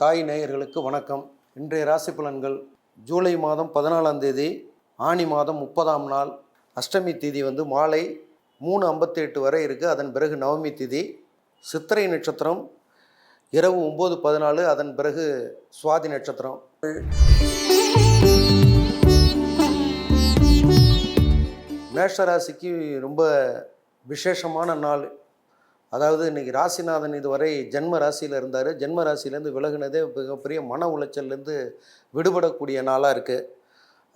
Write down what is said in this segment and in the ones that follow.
தாய் நேயர்களுக்கு வணக்கம். இன்றைய ராசி பலன்கள் ஜூலை மாதம் பதினாலாம் தேதி ஆனி மாதம் முப்பதாம் நாள் அஷ்டமி திதி வந்து மாலை மூணு ஐம்பத்தி எட்டு வரை இருக்குது அதன் பிறகு நவமி திதி சித்திரை நட்சத்திரம் இரவு ஒம்பது பதினாலு அதன் பிறகு சுவாதி நட்சத்திரம். மேஷராசிக்கு ரொம்ப விசேஷமான நாள். அதாவது இன்றைக்கி ராசிநாதன் இதுவரை ஜென்ம ராசியில் இருந்தார். ஜென்ம ராசியிலேருந்து விலகுனதே மிகப்பெரிய மன உளைச்சல்லேருந்து விடுபடக்கூடிய நாளாக இருக்குது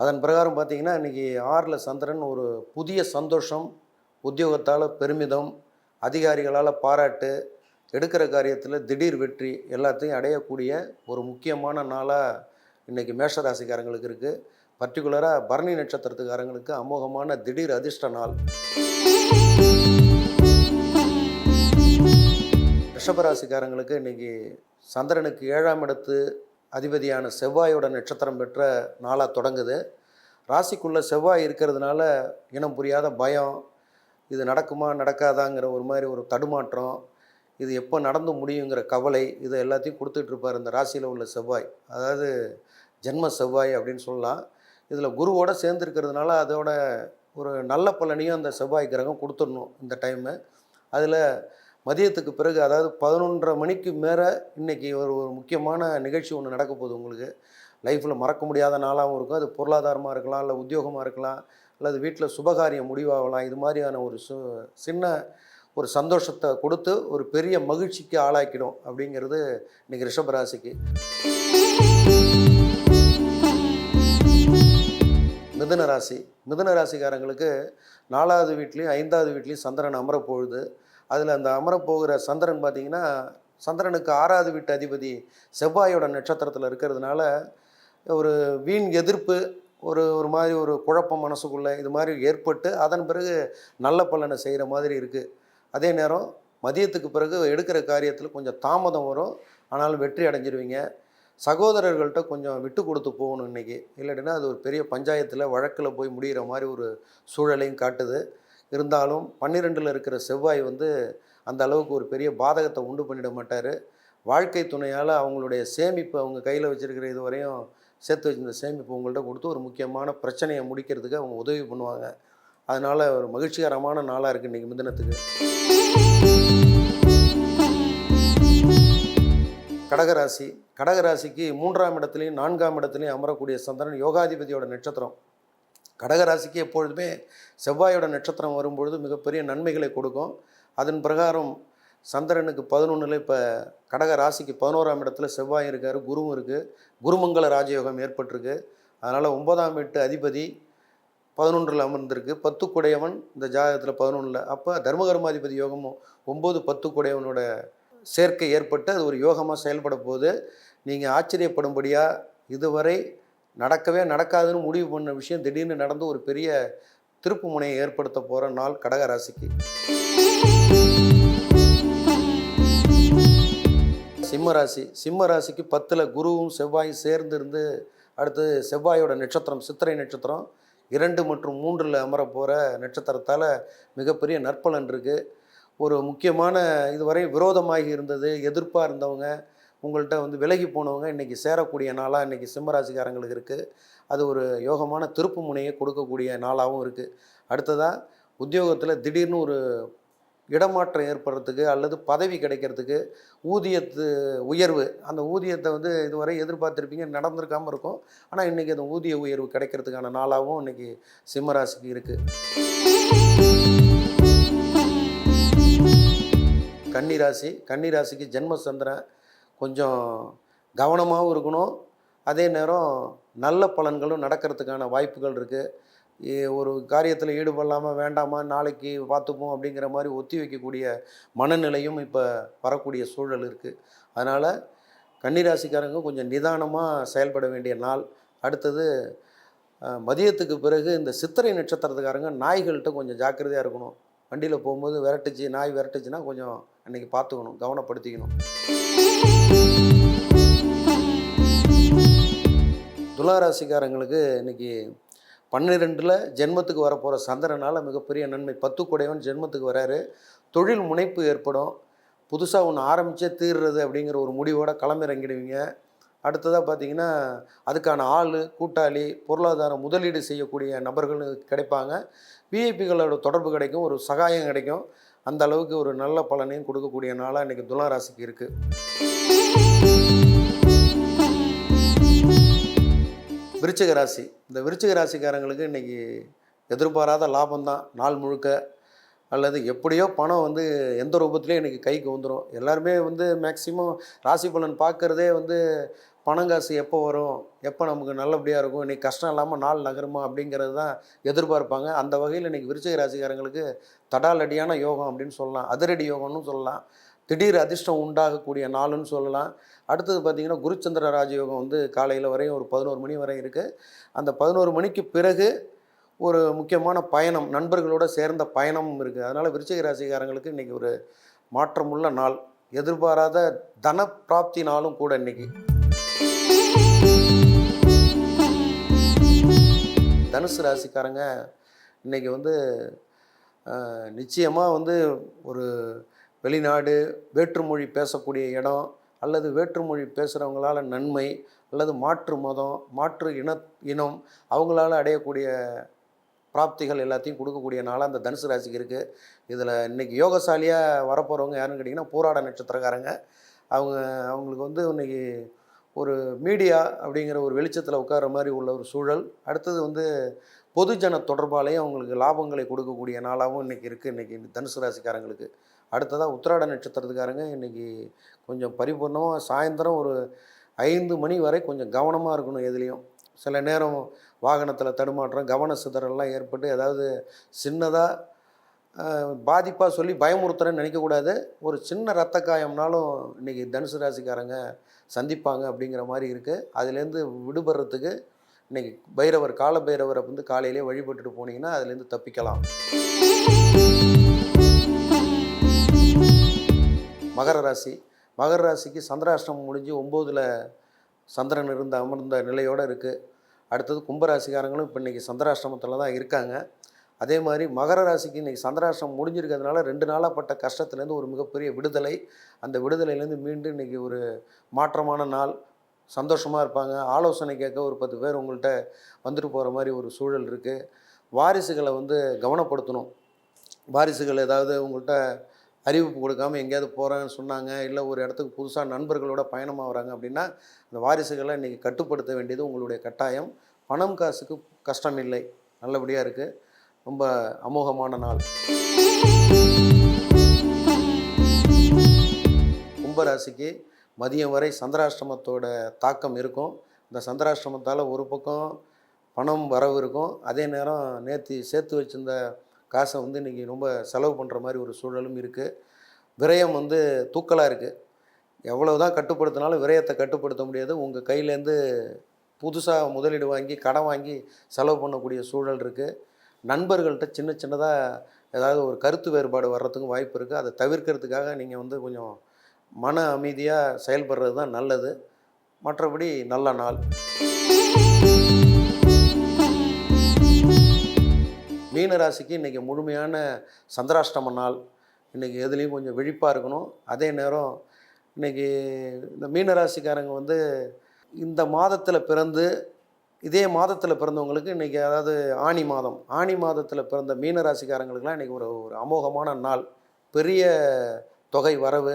அதன் பிரகாரம் பார்த்திங்கன்னா இன்றைக்கி ஆறில் சந்திரன் ஒரு புதிய சந்தோஷம் உத்தியோகத்தால் பெருமிதம் அதிகாரிகளால் பாராட்டு எடுக்கிற காரியத்தில் திடீர் வெற்றி எல்லாத்தையும் அடையக்கூடிய ஒரு முக்கியமான நாளாக இன்றைக்கி மேஷராசிக்காரங்களுக்கு இருக்குது பர்டிகுலராக பரணி நட்சத்திரத்துக்காரங்களுக்கு அமோகமான திடீர் அதிர்ஷ்ட நாள். ரிஷபராசிக்காரங்களுக்கு இன்றைக்கி சந்திரனுக்கு ஏழாம் இடத்து அதிபதியான செவ்வாயோட நட்சத்திரம் பெற்ற நாளாக தொடங்குது. ராசிக்குள்ளே செவ்வாய் இருக்கிறதுனால இனம் புரியாத பயம் இது நடக்குமா நடக்காதாங்கிற ஒரு மாதிரி ஒரு தடுமாற்றம் இது எப்போ நடந்து முடியுங்கிற கவலை இது எல்லாத்தையும் கொடுத்துட்ருப்பார் இந்த ராசியில் உள்ள செவ்வாய். அதாவது ஜென்ம செவ்வாய் அப்படின்னு சொல்லலாம். இதில் குருவோடு சேர்ந்துருக்கிறதுனால அதோட ஒரு நல்ல பலனையும் அந்த செவ்வாய் கிரகம் கொடுத்துடணும் இந்த டைமு அதில் மதியத்துக்கு பிறகு அதாவது பதினொன்றரை மணிக்கு மேலே இன்றைக்கி ஒரு ஒரு முக்கியமான நிகழ்ச்சி ஒன்று நடக்க போகுது உங்களுக்கு. லைஃப்பில் மறக்க முடியாத நாளாகவும் இருக்கும். அது பொருளாதாரமாக இருக்கலாம் இல்லை உத்தியோகமாக இருக்கலாம் அல்லது வீட்டில் சுபகாரியம் முடிவாகலாம். இது மாதிரியான ஒரு சு சின்ன ஒரு சந்தோஷத்தை கொடுத்து ஒரு பெரிய மகிழ்ச்சிக்கு ஆளாக்கிடும் அப்படிங்கிறது இன்றைக்கி ரிஷபராசிக்கு. மிதுன ராசி. மிதுன ராசிக்காரங்களுக்கு நாலாவது வீட்லேயும் ஐந்தாவது வீட்லேயும் சந்திரன் அமரப்பொழுது அதில் அந்த அமரப்போகிற சந்திரன் பார்த்தீங்கன்னா சந்திரனுக்கு ஆறாவது வீட்டு அதிபதி செவ்வாயோட நட்சத்திரத்தில் இருக்கிறதுனால ஒரு வீண் எதிர்ப்பு ஒரு ஒரு மாதிரி ஒரு குழப்பம் மனசுக்குள்ளே இது மாதிரி ஏற்பட்டு அதன் பிறகு நல்ல பலனை செய்கிற மாதிரி இருக்குது அதே நேரம் மதியத்துக்கு பிறகு எடுக்கிற காரியத்தில் கொஞ்சம் தாமதம் வரும். ஆனாலும் வெற்றி அடைஞ்சிருவீங்க. சகோதரர்கள்ட்ட கொஞ்சம் விட்டு கொடுத்து போகணும் இன்றைக்கி இல்லாட்டினா அது ஒரு பெரிய பஞ்சாயத்தில் வழக்கில் போய் முடிகிற மாதிரி ஒரு சூழலையும் காட்டுது. இருந்தாலும் பன்னிரெண்டில் இருக்கிற செவ்வாய் வந்து அந்த அளவுக்கு ஒரு பெரிய பாதகத்தை உண்டு பண்ணிட மாட்டார். வாழ்க்கை துணையால் அவங்களுடைய சேமிப்பு அவங்க கையில் வச்சுருக்கிற இது வரையும் சேர்த்து வச்சிருந்த சேமிப்பு உங்கள்கிட்ட கொடுத்து ஒரு முக்கியமான பிரச்சனையை முடிக்கிறதுக்கு அவங்க உதவி பண்ணுவாங்க. அதனால் ஒரு மகிழ்ச்சிகரமான நாளாக இருக்குது இன்றைக்கி முந்தினத்துக்கு கடகராசி. கடகராசிக்கு மூன்றாம் இடத்துலையும் நான்காம் இடத்துலையும் அமரக்கூடிய சந்திரன் யோகாதிபதியோட நட்சத்திரம். கடகராசிக்கு எப்பொழுதுமே செவ்வாயோட நட்சத்திரம் வரும்பொழுது மிகப்பெரிய நன்மைகளை கொடுக்கும். அதன் பிரகாரம் சந்திரனுக்கு பதினொன்றில் இப்போ கடக ராசிக்கு பதினோராம் இடத்துல செவ்வாய் இருக்கார் குருவும் இருக்குது குருமங்கல ராஜயோகம் ஏற்பட்டிருக்கு. அதனால் ஒன்பதாம் வீட்டு அதிபதி பதினொன்றில் அமர்ந்திருக்கு. பத்து குடையவன் இந்த ஜாதகத்தில் பதினொன்றில் அப்போ தர்மகர்மாதிபதி யோகமும் ஒம்பது பத்து குடையவனோட சேர்க்கை ஏற்பட்டு அது ஒரு யோகமாக செயல்பட போது நீங்கள் ஆச்சரியப்படும்படியாக இதுவரை நடக்கவே நடக்காதுன்னு முடிவு பண்ண விஷயம் திடீர்னு நடந்து ஒரு பெரிய திருப்பு முனையை ஏற்படுத்த போகிற நாள் கடக ராசிக்கு சிம்ம ராசி சிம்ம ராசிக்கு பத்தில் குருவும் செவ்வாயும் சேர்ந்து இருந்து அடுத்து செவ்வாயோட நட்சத்திரம் சித்திரை நட்சத்திரம் இரண்டு மற்றும் மூன்றில் அமர போகிற நட்சத்திரத்தால் மிகப்பெரிய நற்பலன் இருக்குது ஒரு முக்கியமான இதுவரை விரோதமாகி இருந்தது எதிர்ப்பாக இருந்தவங்க உங்கள்கிட்ட வந்து விலகி போனவங்க இன்றைக்கி சேரக்கூடிய நாளாக இன்றைக்கி சிம்மராசிக்காரங்களுக்கு இருக்குது அது ஒரு யோகமான திருப்பு முனையை கொடுக்கக்கூடிய நாளாகவும் இருக்குது அடுத்ததாக உத்தியோகத்தில் திடீர்னு ஒரு இடமாற்றம் ஏற்படுறதுக்கு அல்லது பதவி கிடைக்கிறதுக்கு ஊதியத்து உயர்வு. அந்த ஊதியத்தை வந்து இதுவரை எதிர்பார்த்துருப்பீங்க நடந்திருக்காமல் இருக்கும். ஆனால் இன்றைக்கி அந்த ஊதிய உயர்வு கிடைக்கிறதுக்கான நாளாகவும் இன்றைக்கி சிம்மராசிக்கு இருக்குது கன்னிராசி கன்னிராசிக்கு ஜென்ம சந்திரன் கொஞ்சம் கவனமாகவும் இருக்கணும். அதே நேரம் நல்ல பலன்களும் நடக்கிறதுக்கான வாய்ப்புகள் இருக்குது ஒரு காரியத்தில் ஈடுபடலாமா வேண்டாமா நாளைக்கு பார்த்துப்போம் அப்படிங்கிற மாதிரி ஒத்தி வைக்கக்கூடிய மனநிலையும் இப்போ வரக்கூடிய சூழல் இருக்குது அதனால் கன்னிராசிக்காரங்க கொஞ்சம் நிதானமாக செயல்பட வேண்டிய நாள். அடுத்தது மதியத்துக்கு பிறகு இந்த சித்திரை நட்சத்திரத்துக்காரங்க நாய்கள்கிட்ட கொஞ்சம் ஜாக்கிரதையாக இருக்கணும். வண்டியில் போகும்போது விரட்டுச்சு நாய் விரட்டுச்சுன்னா கொஞ்சம் அன்றைக்கி பார்த்துக்கணும் கவனப்படுத்திக்கணும். துளாராசிக்காரங்களுக்கு இன்னைக்கு பன்னிரெண்டில் ஜென்மத்துக்கு வரப்போகிற சந்திரனால் மிகப்பெரிய நன்மை. பத்து குடையவன் ஜென்மத்துக்கு வராரு. தொழில் முனைப்பு ஏற்படும். புதுசாக ஒன்று ஆரம்பித்தே தீர்றது அப்படிங்கிற ஒரு முடிவோட களமிறங்கிடுவீங்க. அடுத்ததாக பார்த்தீங்கன்னா அதுக்கான ஆள் கூட்டாளி பொருளாதாரம் முதலீடு செய்யக்கூடிய நபர்கள் கிடைப்பாங்க. விஐபிகளோட தொடர்பு கிடைக்கும். ஒரு சகாயம் கிடைக்கும். அந்த அளவுக்கு ஒரு நல்ல பலனையும் கொடுக்கக்கூடிய நாளாக இன்றைக்கி துளாராசிக்கு இருக்குது விருச்சிக ராசி. இந்த விருச்சிக ராசிக்காரங்களுக்கு இன்றைக்கி எதிர்பாராத லாபம்தான். நாள் முழுக்க அல்லது எப்படியோ பணம் வந்து எந்த ரூபத்துலேயும் இன்றைக்கி கைக்கு வந்துடும் எல்லாருமே வந்து மேக்சிமம் ராசி பலன் பார்க்குறதே வந்து பணம் காசு எப்போ வரும்? எப்போ நமக்கு நல்லபடியாக இருக்கும்? இன்றைக்கி கஷ்டம் இல்லாமல் நாள் நகருமா? அப்படிங்கிறது தான் எதிர்பார்ப்பாங்க. அந்த வகையில் இன்றைக்கி விருச்சிக ராசிக்காரங்களுக்கு தடாலடியான யோகம் அப்படின்னு சொல்லலாம். அதிரடி யோகம்னு சொல்லலாம். திடீர் அதிர்ஷ்டம் உண்டாகக்கூடிய நாளுன்னு சொல்லலாம். அடுத்தது பார்த்திங்கன்னா குருச்சந்திர ராஜயோகம் வந்து காலையில் வரையும் ஒரு பதினோரு மணி வரையும் இருக்குது அந்த பதினோரு மணிக்கு பிறகு ஒரு முக்கியமான பயணம் நண்பர்களோட சேர்ந்த பயணமும் இருக்குது அதனால் விருச்சிக ராசிக்காரங்களுக்கு இன்றைக்கி ஒரு மாற்றமுள்ள நாள். எதிர்பாராத தன பிராப்தி நாளும் கூட இன்றைக்கி தனுசு ராசிக்காரங்க இன்றைக்கி வந்து நிச்சயமாக வந்து ஒரு வெளிநாடு வேற்றுமொழி பேசக்கூடிய இடம் அல்லது வேற்றுமொழி பேசுகிறவங்களால் நன்மை அல்லது மாற்று மதம் மாற்று இன இனம் அவங்களால அடையக்கூடிய பிராப்திகள் எல்லாத்தையும் கொடுக்கக்கூடிய நாளாக அந்த தனுசு ராசிக்கு இருக்குது இதில் இன்றைக்கி யோகசாலியாக வரப்போகிறவங்க யாருன்னு கேட்டிங்கன்னா போராட நட்சத்திரக்காரங்க. அவங்க அவங்களுக்கு வந்து இன்றைக்கி ஒரு மீடியா அப்படிங்கிற ஒரு வெளிச்சத்தில் உட்கார மாதிரி உள்ள ஒரு சூழல். அடுத்தது வந்து பொதுஜன தொடர்பாலேயும் அவங்களுக்கு லாபங்களை கொடுக்கக்கூடிய நாளாகவும் இன்றைக்கி இருக்குது இன்றைக்கி தனுசு ராசிக்காரங்களுக்கு. அடுத்ததாக உத்திராட நட்சத்திரத்துக்காரங்க இன்றைக்கி கொஞ்சம் பரிபூர்ணமாக சாயந்தரம் ஒரு ஐந்து மணி வரை கொஞ்சம் கவனமாக இருக்கணும் எதுலேயும். சில நேரம் வாகனத்தில் தடுமாற்றம் கவன சிதறல்லாம் ஏற்பட்டு ஏதாவது சின்னதாக பாதிப்பாக சொல்லி பயமுறுத்துறேன்னு நினைக்கக்கூடாது. ஒரு சின்ன ரத்த காயம்னாலும் இன்றைக்கி தனுசு ராசிக்காரங்க சந்திப்பாங்க அப்படிங்கிற மாதிரி இருக்குது அதுலேருந்து விடுபடுறதுக்கு இன்றைக்கி பைரவர் கால பைரவரை வந்து காலையிலே வழிபட்டுட்டு போனீங்கன்னா அதுலேருந்து தப்பிக்கலாம். மகர ராசி. மகர ராசிக்கு சந்திராஷ்டமம் முடிஞ்சு ஒம்போதில் சந்திரன் இருந்த அமர்ந்த நிலையோடு இருக்குது அடுத்தது கும்பராசிக்காரங்களும் இப்போ இன்றைக்கி சந்திராஷ்டிரமத்தில் தான் இருக்காங்க. அதே மாதிரி மகர ராசிக்கு இன்றைக்கி சந்திராஷ்டிரமம் முடிஞ்சிருக்கிறதுனால ரெண்டு நாளாக பட்ட கஷ்டத்துலேருந்து ஒரு மிகப்பெரிய விடுதலை. அந்த விடுதலையிலேருந்து மீண்டும் இன்றைக்கி ஒரு மாற்றமான நாள். சந்தோஷமாக இருப்பாங்க. ஆலோசனை கேட்க ஒரு பத்து பேர் உங்கள்கிட்ட வந்துட்டு போகிற மாதிரி ஒரு சூழல் இருக்குது வாரிசுகளை வந்து கவனப்படுத்தணும். வாரிசுகள் ஏதாவது உங்கள்கிட்ட அறிவிப்பு கொடுக்காமல் எங்கேயாவது போகிறேன்னு சொன்னாங்க இல்லை ஒரு இடத்துக்கு புதுசாக நண்பர்களோட பயணமாக வராங்க அப்படின்னா அந்த வாரிசுகளை இன்றைக்கி கட்டுப்படுத்த வேண்டியது உங்களுடைய கட்டாயம். பணம் காசுக்கு கஷ்டம் இல்லை. நல்லபடியாக இருக்குது ரொம்ப அமோகமான நாள். கும்பராசிக்கு மதியம் வரை சந்திராஷ்டிரமத்தோட தாக்கம் இருக்கும். இந்த சந்திராஷ்டிரமத்தால் ஒரு பக்கம் பணம் வரவு இருக்கும். அதே நேரம் நேற்று சேர்த்து வச்சிருந்த காசை வந்து இன்றைக்கி ரொம்ப செலவு பண்ணுற மாதிரி ஒரு சூழலும் இருக்குது விரயம் வந்து தூக்கலாக இருக்குது எவ்வளோ தான் கட்டுப்படுத்தினாலும் விரயத்தை கட்டுப்படுத்த முடியாது. உங்கள் கையிலேருந்து புதுசாக முதலீடு வாங்கி கடன் வாங்கி செலவு பண்ணக்கூடிய சூழல் இருக்குது நண்பர்கள்ட்ட சின்ன சின்னதாக ஏதாவது ஒரு கருத்து வேறுபாடு வர்றதுக்கும் வாய்ப்பு இருக்குது அதை தவிர்க்கிறதுக்காக நீங்கள் வந்து கொஞ்சம் மன அமைதியாக செயல்படுறது தான் நல்லது. மற்றபடி நல்ல நாள். மீனராசிக்கு இன்றைக்கி முழுமையான சந்திராஷ்டம நாள். இன்றைக்கி எதுலேயும் கொஞ்சம் விழிப்பாக இருக்கணும். அதே நேரம் இன்றைக்கி இந்த மீனராசிக்காரங்க வந்து இந்த மாதத்தில் பிறந்து இதே மாதத்தில் பிறந்தவங்களுக்கு இன்றைக்கி அதாவது ஆணி மாதம். ஆணி மாதத்தில் பிறந்த மீனராசிக்காரங்களுக்குலாம் இன்றைக்கி ஒரு ஒரு அமோகமான நாள். பெரிய தொகை வரவு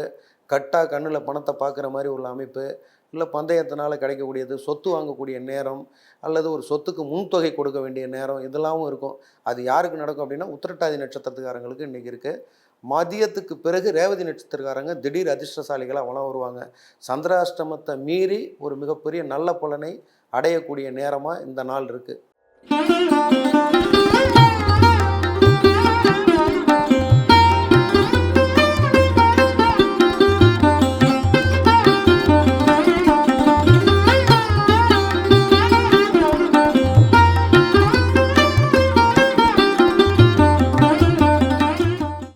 கட்டாக கண்ணில் பணத்தை பார்க்குற மாதிரி உள்ள அமைப்பு இல்லை பந்தயத்தினால் கிடைக்கக்கூடியது சொத்து வாங்கக்கூடிய நேரம் அல்லது ஒரு சொத்துக்கு முன்தொகை கொடுக்க வேண்டிய நேரம் இதெல்லாமும் இருக்கும். அது யாருக்கு நடக்கும் அப்படின்னா உத்திரட்டாதி நட்சத்திரத்துக்காரங்களுக்கு இன்றைக்கி இருக்குது மதியத்துக்கு பிறகு ரேவதி நட்சத்திரக்காரங்க திடீர் அதிர்ஷ்டசாலிகளாக வளம் வருவாங்க. சந்திராஷ்டமத்தை மீறி ஒரு மிகப்பெரிய நல்ல பலனை அடையக்கூடிய நேரமாக இந்த நாள் இருக்குது